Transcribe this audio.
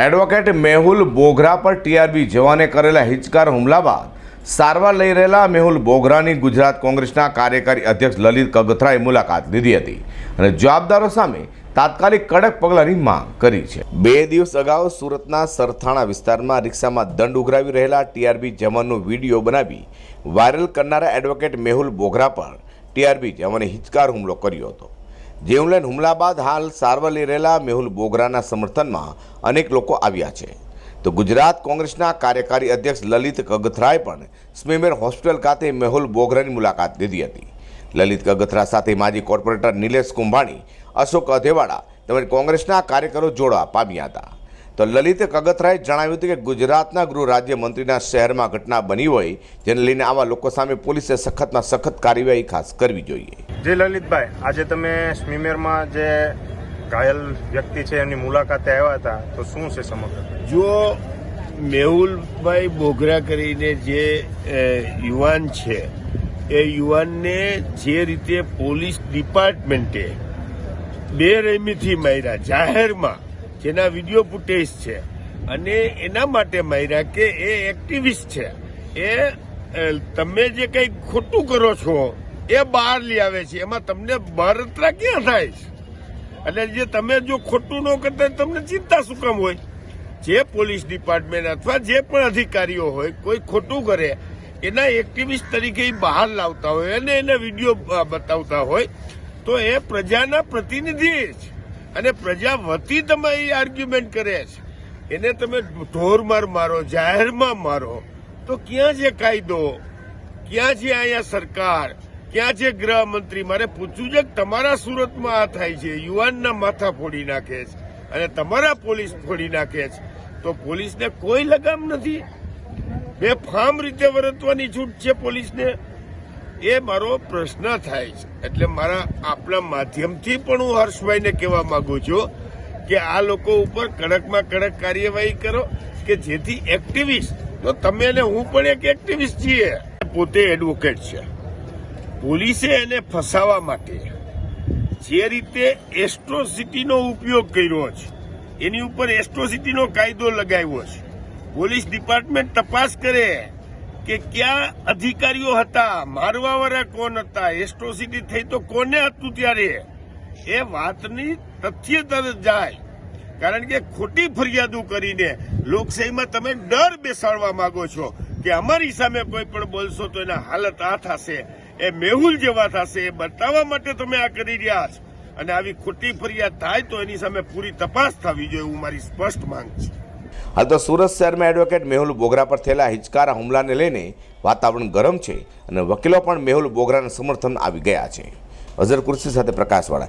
Advocate Mehul Boghara પર TRB જવાને કરેલા હિચકાર હુમલા બાદ સારવાર લઈ રહેલા મેહુલ બોઘરાની ગુજરાત કોંગ્રેસના કાર્યકારી અધ્યક્ષ લલિત કગથરાએ મુલાકાત લીધી હતી અને જવાબદારો સામે તાત્કાલિક કડક પગલાંની માંગ કરી છે. બે દિવસ અગાઉ સુરતના સરથાણા વિસ્તારમાં રિક્ષામાં દંડ ઉઘરાવી રહેલા ટીઆરબી જવાનનો વીડિયો બનાવી વાયરલ કરનારા એડવોકેટ મેહુલ બોઘરા પર ટીઆરબી જવાને હિચકાર હુમલો કર્યો હતો. જેવલેન હુમલા બાદ હાલ સારવાર લઈ રહેલા મેહુલ બોગરાના સમર્થનમાં અનેક લોકો આવ્યા છે. તો ગુજરાત કોંગ્રેસના કાર્યકારી અધ્યક્ષ લલિત કગથરાએ પણ સ્મીમેર હોસ્પિટલ ખાતે મેહુલ બોગરાની મુલાકાત લીધી હતી. લલિત કગથરા સાથે માજી કોર્પોરેટર નિલેશ કુંભાણી, અશોક અધેવાડા તેમજ કોંગ્રેસના કાર્યકરો જોડવા પામ્યા હતા. તો લલિત કગથરાએ જણાવ્યું હતું કે ગુજરાતના ગૃહ રાજ્યમંત્રીના શહેરમાં ઘટના બની હોય જેને લઈને આવા લોકો સામે પોલીસે સખતમાં સખત કાર્યવાહી ખાસ કરવી જોઈએ. જે લલિતભાઈ આજે તમે સ્મીમેરમાં જે ઘાયલ વ્યક્તિ છે એમની મુલાકાતે આવ્યા હતા તો શું છે સમગ્ર? જો મેહુલભાઈ બોગરા કરીને જે યુવાન છે એ યુવાનને જે રીતે પોલીસ ડિપાર્ટમેન્ટે બે રેમીથી માર્યા જાહેરમાં જેના વીડિયો ફૂટેજ છે. અને એના માટે માર્યા કે એ એક્ટિવિસ્ટ છે. એ તમે જે કંઈ ખોટું કરો છો, એ બહાર લઈ આવે છે. એમાં તમને બળતરા ક્યાં થાય છે? એટલે જે તમે જો ખોટું ન કરતા તમને ચિંતા શું કામ હોય? જે પોલીસ ડિપાર્ટમેન્ટ અથવા જે પણ અધિકારીઓ હોય, કોઈ ખોટું કરે, એના એક્ટિવિસ્ટ તરીકે બહાર લાવતા હોય અને એના વીડિયો બતાવતા હોય, તો એ પ્રજાના પ્રતિનિધિ છે અને પ્રજા વતી તમે એ આર્ગ્યુમેન્ટ કરે છે. એને તમે ઢોરમાર મારો જાહેરમાં મારો. તો ક્યાં છે કાયદો? ક્યાં છે અહીંયા સરકાર? ક્યાં છે ગૃહમંત્રી? મારે પૂછવું છે કે તમારા સુરતમાં આ થાય છે, યુવાનના માથા ફોડી નાખે છે અને તમારા પોલીસ ફોડી નાખે છે. તો પોલીસને કોઈ લગામ નથી? બે ફામ રીતે વર્તવાની છૂટ છે પોલીસને? એ મારો પ્રશ્ન થાય છે. એટલે મારા આપણા માધ્યમથી પણ હું હર્ષભાઈને કહેવા માંગુ છું કે આ લોકો ઉપર કડકમાં કડક કાર્યવાહી કરો કે જેથી એક્ટિવિસ્ટ તો તમે ને હું પણ એક એક્ટિવિસ્ટ છીએ. પોતે એડવોકેટ છે. પોલીસે એને ફસાવા માટે જે રીતે એસ્ટ્રોસિટીનો ઉપયોગ કર્યો છે, એની ઉપર એસ્ટ્રોસિટીનો કાયદો લગાવ્યો છે. પોલીસ ડિપાર્ટમેન્ટ તપાસ કરે. કે ક્યાં અધિકારીઓ હતા? મારવાવાળા કોણ હતા? એસ્ટ્રોસિટી થઈ તો કોને હતું ત્યારે? એ વાતની તથ્ય તરત જાય. કારણ કે ખોટી ફરિયાદો કરીને લોકશાહીમાં તમે ડર બેસાડવા માંગો છો કે અમારી સામે કોઈ પણ બોલશો તો એના હાલત આ થશે, એ મેહુલ જેવા થશે, એ બતાવવા માટે તમે આ કરી રહ્યા છો. અને આવી ખોટી ફરિયાદ થાય તો એની સામે પૂરી તપાસ થવી જોઈએ હું મારી સ્પષ્ટ માંગ છે. હાલ તો સુરત શહેરમાં એડવોકેટ મેહુલ બોગરા પર થયેલા હિચકારા હુમલાને લઈને વાતાવરણ ગરમ છે અને વકીલો પણ મેહુલ બોગરાના સમર્થન આવી ગયા છે. અઝર કુર્સી સાથે પ્રકાશવાળા